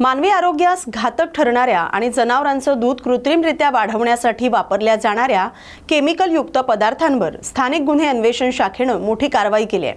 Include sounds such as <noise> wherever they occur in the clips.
मानवी आरोग्यास घातक ठरणाऱ्या आणि जनावरांचं दूध कृत्रिमरित्या वाढवण्यासाठी वापरल्या जाणाऱ्या केमिकलयुक्त पदार्थांवर स्थानिक गुन्हे अन्वेषण शाखेनं मोठी कारवाई केली आहे.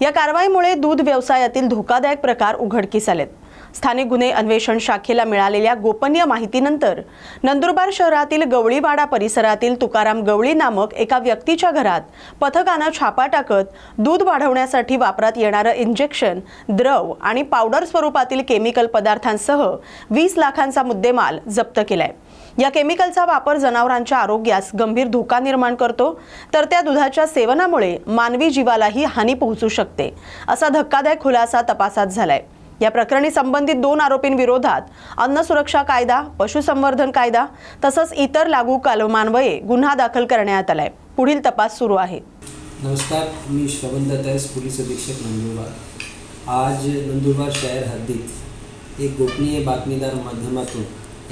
या कारवाईमुळे दूध व्यवसायातील धोकादायक प्रकार उघडकीस आलेत. स्थानिक गुन्हे अन्वेषण शाखेला मिळालेल्या गोपनीय माहितीनंतर नंदुरबार शहरातील गवळीवाडा परिसरातील तुकाराम गवळी नामक एका व्यक्तीच्या घरात पथकानं छापा टाकत दूध वाढवण्यासाठी वापरात येणारं इंजेक्शन द्रव आणि पावडर स्वरूपातील केमिकल पदार्थांसह वीस लाखांचा मुद्देमाल जप्त केलाय. या केमिकलचा वापर जनावरांच्या आरोग्यास गंभीर धोका निर्माण करतो तर त्या दुधाच्या सेवनामुळे मानवी जीवालाही हानी पोहोचू शकते असा धक्कादायक खुलासा तपासात झालाय. या प्रकरणी संबंधित दोन आरोपींविरोधात अन्न सुरक्षा कायदा पशुसंवर्धन कायदा तसंच इतर लागू कलमान्वये गुन्हा दाखल करण्यात आलाय. पुढील तपास सुरू आहे. नमस्कार मी श्रवण दत्तायस पोलीस अधीक्षक नंदुरबार. आज नंदुरबार शहर हद्दीत एक गोपनीय बातमीदार माध्यमातून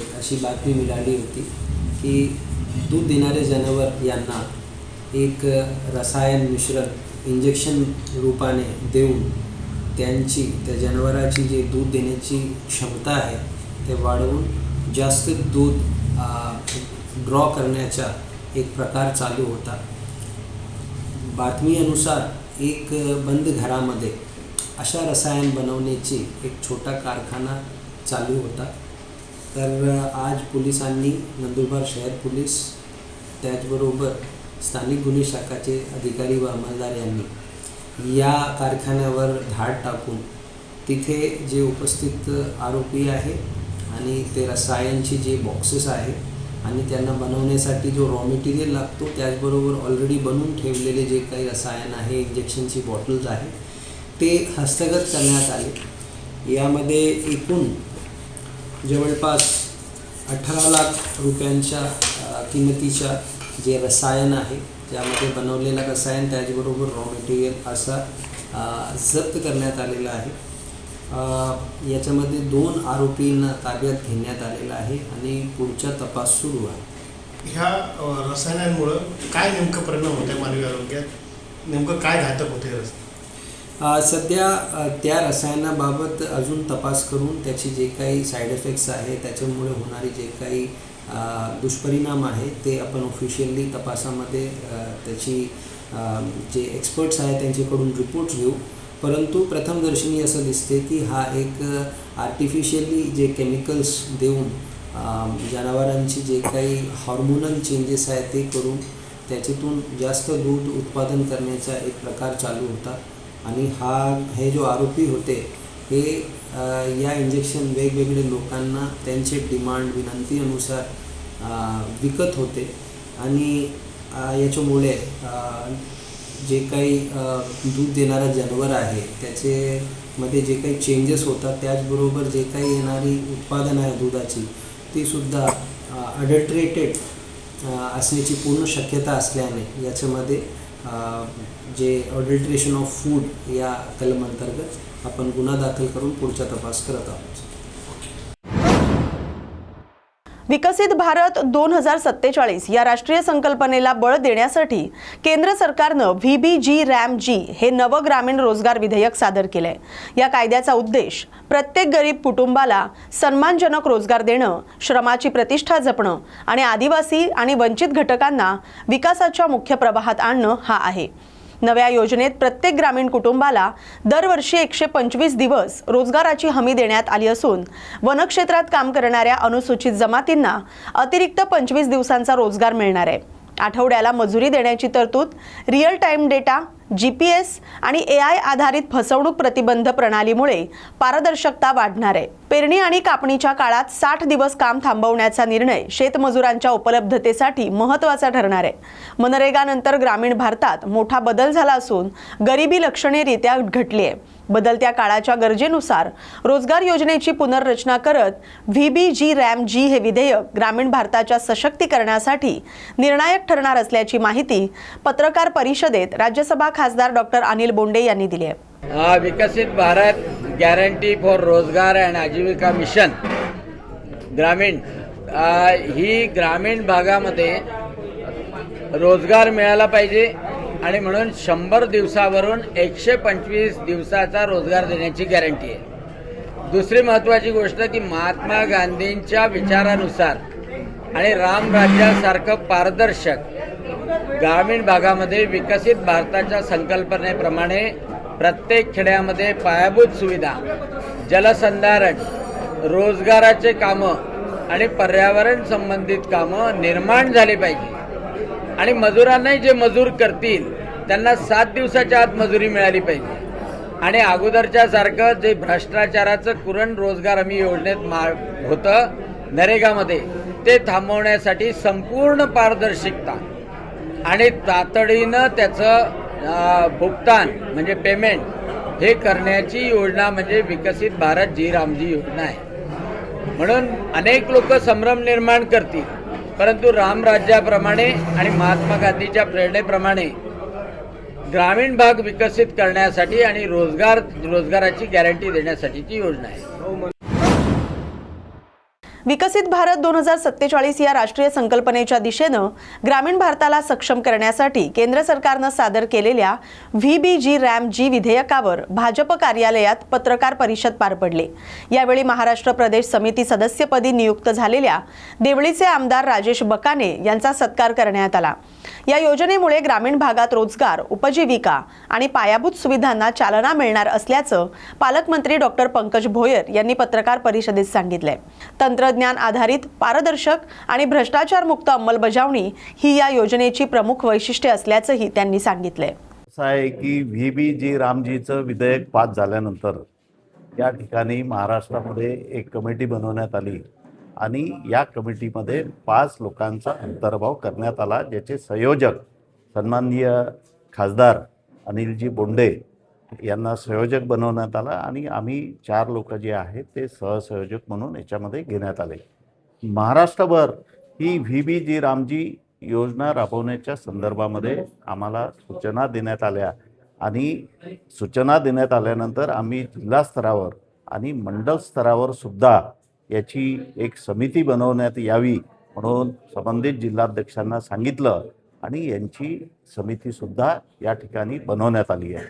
एक अशी बातमी मिळाली होती की दूध देणारे जनावर यांना एक रसायन मिश्रण इंजेक्शन रूपाने देऊन त्यांची त्या जनावराची जे दूध देण्याची क्षमता आहे ते वाढवून जास्त दूध ड्रॉ करण्याचा एक प्रकार चालू होता. बातमीनुसार एक बंद घरामध्ये अशा रसायन बनवण्याची एक छोटा कारखाना चालू होता. तर आज पोलिसांनी नंदुरबार शहर पोलीस त्याचबरोबर स्थानिक गुन्हे शाखाचे अधिकारी व अंमलदार यांनी या कारखान्यावर धाड टाकून तिथे जे उपस्थित आरोपी आहे आणि ते रसायनचे जे बॉक्सेस आहे आणि त्यांना बनवण्यासाठी जो रॉ मटेरियल लागतो त्याचबरोबर ऑलरेडी बनवून ठेवलेले जे काही रसायन आहे इंजेक्शनची बॉटल्स आहे ते हस्तगत करण्यात आले. यामध्ये एकूण जवळपास अठरा लाख रुपयांच्या किमतीच्या जे रसायन आहे त्यामध्ये बनवलेलं रसायन त्याचबरोबर रॉ मटेरियल असा जप्त करण्यात आलेला आहे. याच्यामध्ये दोन आरोपींना ताब्यात घेण्यात आलेलं आहे आणि पुढचा तपास सुरू आहे. ह्या रसायनांमुळं काय नेमकं परिणाम होत आहे मानवी आरोग्यात? नेमकं काय घातक होते रसायन? सध्या त्या रसायनाबाबत अजून तपास करून त्याचे जे काही साईड इफेक्ट्स आहे त्याच्यामुळे होणारे जे काही दुष्परिणाम आहे ते आपण ऑफिशियली तपासामध्ये त्याची जे एक्सपर्ट्स आहेत त्यांच्याकडून रिपोर्ट्स घेऊ. परंतु प्रथमदर्शनी असं दिसते की हा एक आर्टिफिशियली जे केमिकल्स देऊन जनावरांची जे काही हॉर्मोनल चेंजेस आहेत ते करून त्याच्यातून जास्त दूध उत्पादन करण्याचा एक प्रकार चालू होता. आणि हा हे जो आरोपी होते हे या इंजेक्शन वेगवेगळे लोकांना त्यांचे डिमांड विनंतीनुसार विकत होते. आणि याच्यामुळे जे काही दूध देणारा जनावर आहे त्याचे मध्ये जे काही चेंजेस होतात त्याचबरोबर जे काही येणारी उत्पादन आहे दुधाची ती सुद्धा अडल्ट्रेटेड असण्याची पूर्ण शक्यता असल्याने याच्यामध्ये जे अडल्ट्रेशन ऑफ फूड या कलम अंतर्गत आपण गुन्हा दाखल करून पुढचा तपास करत आहोत. विकसित भारत दोन हजार सत्तेचाळीस या राष्ट्रीय संकल्पनेला बळ देण्यासाठी केंद्र सरकारनं व्ही बी जी रॅम जी हे नवं ग्रामीण रोजगार विधेयक सादर केलंय. या कायद्याचा उद्देश प्रत्येक गरीब कुटुंबाला सन्मानजनक रोजगार देणं श्रमाची प्रतिष्ठा जपणं आणि आदिवासी आणि वंचित घटकांना विकासाच्या मुख्य प्रवाहात आणणं हा आहे. नव्या योजनेत प्रत्येक ग्रामीण कुटुंबाला दरवर्षी एकशे पंचवीस दिवस रोजगाराची हमी देण्यात आली असून वनक्षेत्रात काम करणाऱ्या अनुसूचित जमातींना अतिरिक्त पंचवीस दिवसांचा रोजगार मिळणार आहे. आठवड्याला मजुरी देण्याची तरतूद real time data G P S आणि ए आय आधारित फसवणूक प्रतिबंध प्रणालीमुळे पारदर्शकता वाढणार आहे. पेरणी आणि कापणीच्या काळात साठ दिवस काम थांबवण्याचा निर्णय शेतमजुरांच्या उपलब्धतेसाठी महत्त्वाचा ठरणार आहे. मनरेगानंतर ग्रामीण भारतात मोठा बदल झाला असून गरिबी लक्षणीयरित्या घटली आहे. बदलत्या काळाच्या गरजेनुसार रोजगार योजनेची पुनर्रचना करत व्ही बी जी रॅम जी हे विधेयक ग्रामीण भारताच्या सशक्तीकरणासाठी निर्णायक ठरणार असल्याची माहिती पत्रकार परिषदेत राज्यसभा खासदार डॉक्टर अनिल बोंडे यांनी दिली आहे. विकसित भारत गॅरंटी फॉर रोजगार अँड आजीविका मिशन ग्रामीण ही ग्रामीण भागामध्ये रोजगार मिळाला पाहिजे. आणि म्हणून शंभर दिवसावरून एकशे पंचवीस दिवसाचा रोजगार देण्याची गॅरंटी आहे. दुसरी महत्वाची गोष्ट की महात्मा गांधींच्या विचारानुसार आणि राम राज्यासारखं पारदर्शक ग्रामीण भागामध्ये विकसित भारताच्या संकल्पनेप्रमाणे प्रत्येक खेड्यामध्ये पायाभूत सुविधा जलसंधारण रोजगाराचे कामं आणि पर्यावरण संबंधित कामं निर्माण झाली पाहिजे. आणि मजुरांनाही जे मजूर करतील त्यांना सात दिवसाच्या आत मजुरी मिळाली पाहिजे. आणि अगोदरच्या सारखं जे भ्रष्टाचाराचं कुरण रोजगार हमी योजनेत मा होतं नरेगामध्ये ते थांबवण्यासाठी संपूर्ण पारदर्शकता आणि तातडीनं त्याचं भुगतान म्हणजे पेमेंट हे करण्याची योजना म्हणजे विकसित भारत जी रामजी योजना आहे. म्हणून अनेक लोक संभ्रम निर्माण करतील परंतु रामराज्याप्रमाणे आणि महात्मा गांधीच्या प्रेरणेप्रमाणे ग्रामीण भाग विकसित करण्यासाठी आणि रोजगार रोजगाराची गॅरंटी देण्यासाठीची योजना आहे. विकसित भारत दोन हजार सत्तेचाळीस या राष्ट्रीय संकल्पनेच्या दिशेनं ग्रामीण भारताला सक्षम करण्यासाठी केंद्र सरकारनं सादर केलेल्या V B G RAM G विधेयकावर भाजप कार्यालयात पत्रकार परिषद पार पडली. यावेळी महाराष्ट्र प्रदेश समिती सदस्यपदी नियुक्त झालेल्या देवळीचे आमदार राजेश बकाने यांचा सत्कार करण्यात आला. या योजनेमुळे ग्रामीण भागात रोजगार उपजीविका आणि पायाभूत सुविधांना चालना मिळणार असल्याचं पालकमंत्री डॉक्टर पंकज भोयर यांनी पत्रकार परिषदेत सांगितलंय. तंत्रज्ञान आधारित पारदर्शक आणि भ्रष्टाचारमुक्त अंमलबजावणी ही या योजनेची प्रमुख वैशिष्ट्ये असल्याचंही त्यांनी सांगितलंय. असं आहे की व्ही बी जी रामजीचं विधेयक पास झाल्यानंतर या ठिकाणी महाराष्ट्रामध्ये एक कमिटी बनवण्यात आली. आणि या कमिटीमध्ये पाच लोकांचा अंतर्भाव करण्यात आला ज्याचे संयोजक सन्माननीय खासदार अनिलजी बोंडे यांना संयोजक बनवण्यात आला आणि आम्ही चार लोक जे आहेत ते सहसंयोजक म्हणून याच्यामध्ये घेण्यात आले. महाराष्ट्रभर ही व्ही बी जी रामजी योजना राबवण्याच्या संदर्भामध्ये आम्हाला सूचना देण्यात आल्या आणि सूचना देण्यात आल्यानंतर आम्ही जिल्हा स्तरावर आणि मंडल स्तरावर सुद्धा याची एक समिती बनवण्यात यावी म्हणून संबंधित जिल्हाध्यक्षांना सांगितलं आणि यांची समितीसुद्धा या ठिकाणी बनवण्यात आली आहे.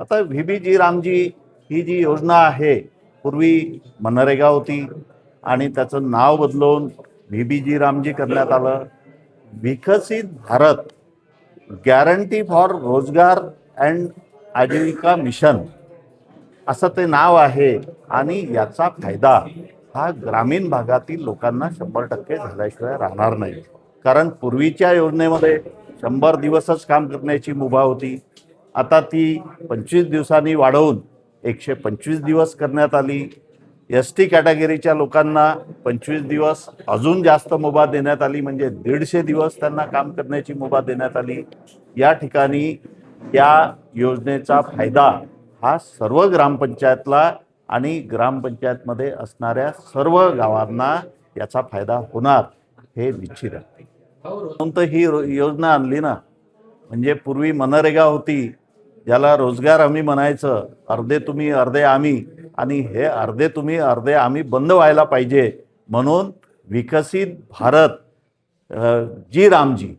आता व्ही बी जी रामजी ही जी योजना आहे पूर्वी मनरेगा होती आणि त्याचं नाव बदलून व्ही बी जी रामजी करण्यात आलं. विकसित Bharat guarantee for Rozgar and Ajeevika mission असं ते नाव आहे आणि याचा फायदा हा ग्रामीण भागातील लोकांना शंभर टक्के झाल्याशिवाय राहणार नाही. कारण पूर्वीच्या योजनेमध्ये शंभर दिवसच काम करण्याची मुभा होती. आता ती पंचवीस दिवसांनी वाढवून एकशे पंचवीस दिवस करण्यात आली. एस टी कॅटेगरीच्या लोकांना पंचवीस दिवस अजून जास्त मुभा देण्यात आली म्हणजे दीडशे दिवस त्यांना काम करण्याची मुभा देण्यात आली. या ठिकाणी या योजनेचा फायदा हा सर्व ग्रामपंचायतला आणि ग्रामपंचायतमध्ये असणाऱ्या सर्व गावांना याचा फायदा होणार हे निश्चित आहे. म्हणून ही रो- योजना आणली ना म्हणजे पूर्वी मनरेगा होती ज्याला रोजगार हमी म्हणायचं अर्धे तुम्ही अर्धे आम्ही आणि हे अर्धे तुम्ही अर्धे आम्ही बंद व्हायला पाहिजे म्हणून विकसित भारत जी रामजी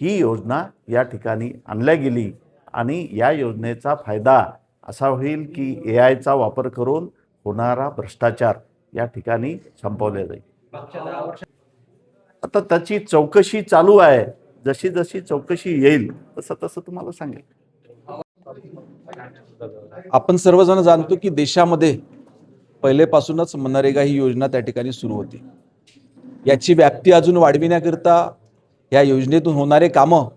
ही योजना या ठिकाणी आणल्या गेली आणि या योजनेचा फायदा असा होईल की ए आयचा वापर करून होणारा भ्रष्टाचार या ठिकाणी संपवला जाईल. आता त्याची चौकशी चालू आहे. जशी जशी चौकशी येईल तसं तसं तुम्हाला सांगेल. आपण सर्वजण जाणतो की देशामध्ये पहिलेपासूनच मनरेगा ही योजना त्या ठिकाणी सुरू होती. याची व्याप्ती अजून वाढविण्याकरिता या योजनेतून होणारे कामं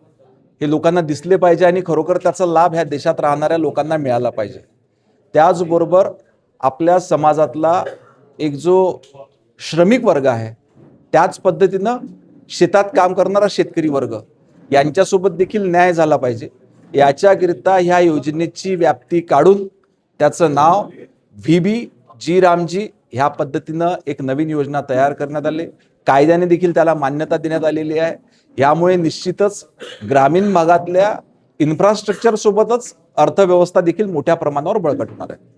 हे लोकांना दिसले पाहिजे आणि खरोखर त्याचा लाभ ह्या देशात राहणाऱ्या लोकांना मिळाला पाहिजे. त्याचबरोबर आपल्या समाजातला एक जो श्रमिक वर्ग आहे त्याच पद्धतीनं शेतात काम करणारा शेतकरी वर्ग यांच्यासोबत देखील न्याय झाला पाहिजे. याच्याकरिता ह्या योजनेची व्याप्ती काढून त्याचं नाव व्ही बी जी रामजी ह्या पद्धतीनं एक नवीन योजना तयार करण्यात आली. कायद्याने देखील त्याला मान्यता देण्यात आलेली आहे. यामुळे निश्चितच ग्रामीण भागातल्या इन्फ्रास्ट्रक्चर सोबतच अर्थव्यवस्था देखील मोठ्या प्रमाणावर बळकट होणार आहे.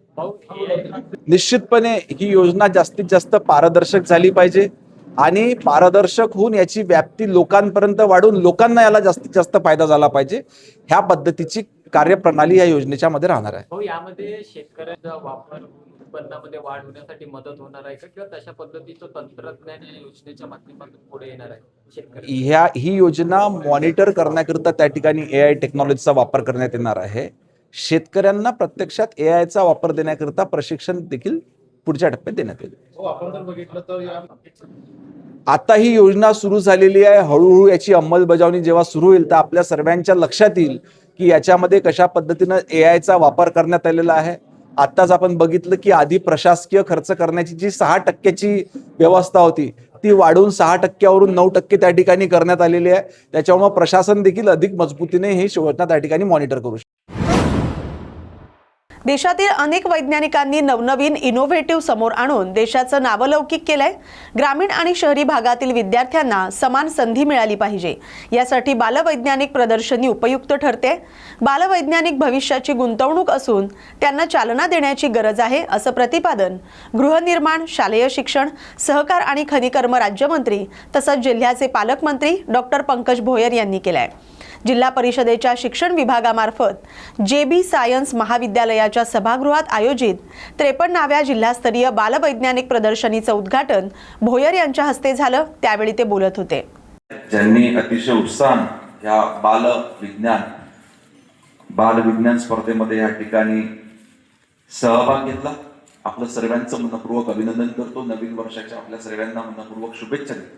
निश्चितपणे ही योजना जास्तीत जास्त पारदर्शक झाली पाहिजे आणि पारदर्शक होऊन याची व्याप्ती लोकांपर्यंत वाढून लोकांना याला जास्तीत जास्त फायदा झाला पाहिजे. ह्या पद्धतीची कार्यप्रणाली या योजनेच्या मध्ये राहणार आहे. उत्पन्नामध्ये वाढ होण्यासाठी मदत होणार आहे का? किंवा तशा पद्धतीचं तंत्रज्ञान या योजनेच्या माध्यमातून पुढे येणार आहे ह्या ही योजना मॉनिटर करण्याकरिता त्या ठिकाणी ए आय टेक्नॉलॉजीचा वापर करण्यात येणार आहे. शेतकऱ्यांना प्रत्यक्षात ए आयचा वापर देण्याकरिता प्रशिक्षण देखील पुढच्या टप्प्यात देण्यात येईल. हो आपण जर बघितलं तर या आता ही योजना सुरू झालेली आहे. हळूहळू याची अंमलबजावणी जेव्हा सुरू होईल तर आपल्या सर्वांच्या लक्षात येईल की याच्यामध्ये कशा पद्धतीनं ए आयचा वापर करण्यात आलेला आहे. आत्ताच आपण बघितलं की आधी प्रशासकीय खर्च करण्याची जी सहा टक्क्याची व्यवस्था होती ती वाढून सहा टक्क्यावरून नऊ टक्के त्या ठिकाणी करण्यात आलेली आहे. त्याच्यामुळे प्रशासन देखील अधिक मजबूतीने ही योजना त्या ठिकाणी मॉनिटर करू शकते. देशातील अनेक वैज्ञानिकांनी नवनवीन इनोव्हेटिव्ह समोर आणून देशाचं नावलौकिक केलंय. ग्रामीण आणि शहरी भागातील विद्यार्थ्यांना समान संधी मिळाली पाहिजे. यासाठी बालवैज्ञानिक प्रदर्शनी उपयुक्त ठरते. बालवैज्ञानिक भविष्याची गुंतवणूक असून त्यांना चालना देण्याची गरज आहे असं प्रतिपादन गृहनिर्माण शालेय शिक्षण सहकार आणि खनिकर्म राज्यमंत्री तसंच जिल्ह्याचे पालकमंत्री डॉक्टर पंकज भोयर यांनी केलं आहे जिल्हा परिषदेच्या शिक्षण विभागामार्फत जे बी सायन्स महाविद्यालयाच्या सभागृहात आयोजित त्रेपन्नाव्या जिल्हास्तरीय बालवैज्ञानिक प्रदर्शनीचं उद्घाटन भोयर यांच्या हस्ते झालं. त्यावेळी ते बोलत होते. ज्यांनी अतिशय उत्साहानं ह्या बाल विज्ञान बाल स्पर्धेमध्ये या ठिकाणी सहभाग घेतला. आपलं सर्वांचं मनपूर्वक अभिनंदन करतो. नवीन वर्षाच्या आपल्या सर्वांना मनपूर्वक शुभेच्छा देतो.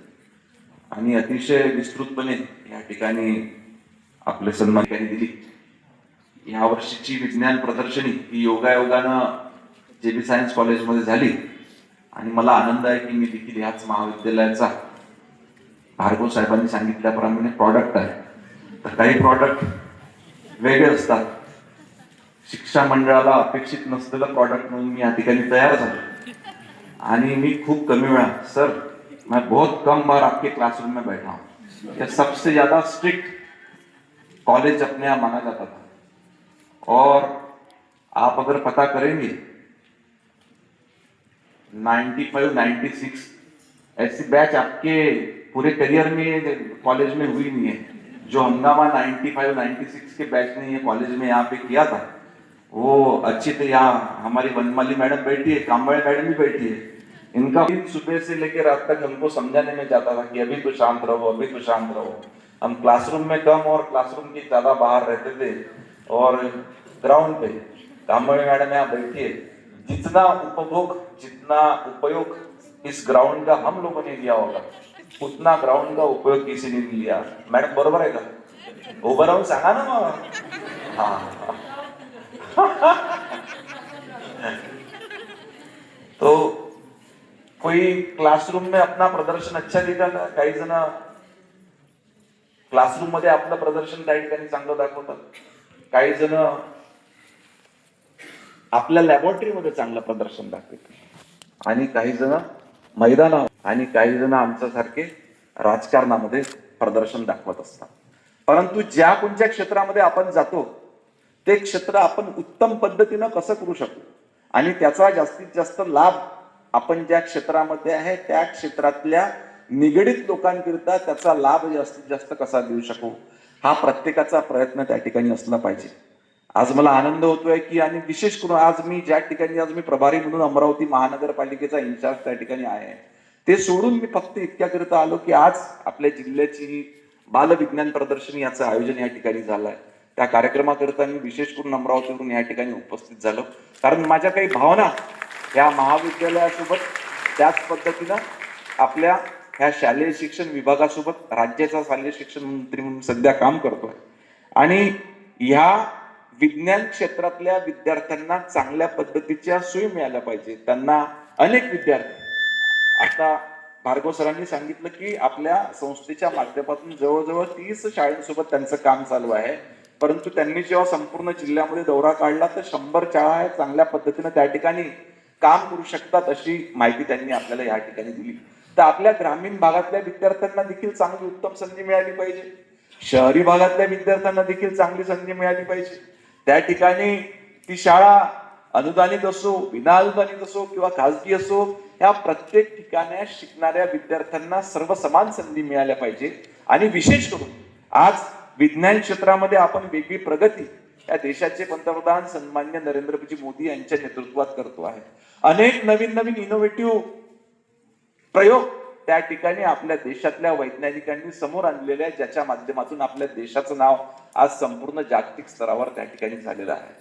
आणि अतिशय विस्तृतपणे या ठिकाणी आपले सन्मान त्यांनी दिली. या वर्षीची विज्ञान प्रदर्शनी ही योगायोगानं जे बी सायन्स कॉलेजमध्ये झाली आणि मला आनंद आहे की मी देखील ह्याच महाविद्यालयाचा भार्गव साहेबांनी सांगितल्याप्रमाणे प्रॉडक्ट आहे. तर काही प्रॉडक्ट वेगळे असतात. शिक्षा मंडळाला अपेक्षित नसलेलं प्रॉडक्ट म्हणून मी या ठिकाणी तयार झालो. आणि मी खूप कमी वेळा सर मैं बहुत कम बार आपके क्लासरूम में बैठा हूँ. सबसे ज्यादा स्ट्रिक्ट कॉलेज अपने यहाँ माना जाता था। और आप अगर पता करेंगे 95 96 ऐसी बैच आपके पूरे करियर में कॉलेज में हुई नहीं है। जो हंगामा 95 96 के बैच ने ये कॉलेज में यहाँ पे किया था, वो अच्छी तो यहाँ हमारी वनमाली मैडम बैठी है कामवाड़ी मैडम भी बैठी है। इनका सुबह से लेकर रात तक हमको समझाने में जाता था कि अभी तो शांत रहो, अभी तो शांत रहो। हम क्लासरूम में कम और क्लासरूम की ज्यादा बाहर रहते थे और ग्राउंड पे। कामवाड़ी मैडम यहाँ बैठी है। जितना उपभोग जितना उपयोग इस ग्राउंड का हम लोगों ने लिया होगा उतना ग्राउंड का उपयोग किसी ने नहीं लिया। मैडम बरोबर आहे का उभं राहून सांगा ना मग हा। <laughs> तो कोई क्लासरूम में अपना प्रदर्शन अच्छा दिखाता काही जण क्लासरूममध्ये आपलं प्रदर्शन काही ठिकाणी चांगलं दाखवतात. काही जण आपल्या लॅबोरेटरीमध्ये चांगलं प्रदर्शन दाखवतात. आणि काही जण मैदाना आणि काही जण आमच्यासारखे राजकारणामध्ये प्रदर्शन दाखवत असतात. परंतु ज्या कोणत्या क्षेत्रामध्ये आपण जातो ते क्षेत्र आपण उत्तम पद्धतीनं कसं करू शकतो आणि त्याचा जास्तीत जास्त लाभ आपण ज्या क्षेत्रामध्ये आहे त्या क्षेत्रातल्या निगडीत लोकांकरिता त्याचा लाभ जास्तीत जास्त कसा देऊ शकू? हा प्रत्येकाचा प्रयत्न त्या ठिकाणी असला पाहिजे. आज मला आनंद होतोय की आणि विशेष करून आज मी ज्या ठिकाणी आज मी प्रभारी म्हणून अमरावती महानगरपालिकेचा इन्चार्ज त्या ठिकाणी आहे. ते सोडून मी फक्त इतक्याकरिता आलो की आज आपल्या जिल्ह्याची ही बालविज्ञान प्रदर्शनी याचं आयोजन या ठिकाणी झालं आहे त्या कार्यक्रमाकरिता मी विशेष करून अमरावतीवरून या ठिकाणी उपस्थित झालो. कारण माझ्या काही भावना या महाविद्यालयासोबत त्याच पद्धतीनं आपल्या ह्या शालेय शिक्षण विभागासोबत राज्याचा शालेय शिक्षण मंत्री म्हणून सध्या काम करतोय. आणि ह्या विज्ञान क्षेत्रातल्या विद्यार्थ्यांना चांगल्या पद्धतीच्या सोयी मिळाल्या पाहिजे त्यांना अनेक विद्यार्थी. आता भार्गव सरांनी सांगितलं की आपल्या संस्थेच्या माध्यमातून जवळजवळ तीस शाळेसोबत त्यांचं काम चालू आहे. परंतु त्यांनी जेव्हा संपूर्ण जिल्ह्यामध्ये दौरा काढला तर शंभर शाळा चांगल्या पद्धतीने त्या ठिकाणी काम करू शकतात अशी माहिती त्यांनी आपल्याला या ठिकाणी दिली. तर आपल्या ग्रामीण भागातल्या विद्यार्थ्यांना देखील चांगली उत्तम संधी मिळाली पाहिजे. शहरी भागातल्या विद्यार्थ्यांना देखील चांगली संधी मिळाली पाहिजे. त्या ठिकाणी ती शाळा अनुदानित असो विना अनुदानित असो किंवा खाजगी असो या प्रत्येक ठिकाण्या शिकणाऱ्या विद्यार्थ्यांना सर्व समान संधी मिळाल्या पाहिजे. आणि विशेष करून आज विज्ञान क्षेत्रामध्ये आपण वेगळी प्रगती या देशाचे पंतप्रधान सन्मान्य नरेंद्रजी मोदी यांच्या नेतृत्वात करतो आहे. अनेक नवीन नवीन इनोव्हेटिव्ह प्रयोग त्या ठिकाणी आपल्या देशातल्या वैज्ञानिकांनी समोर आणलेले आहे ज्याच्या माध्यमातून आपल्या देशाचं नाव आज संपूर्ण जागतिक स्तरावर त्या ठिकाणी झालेलं आहे.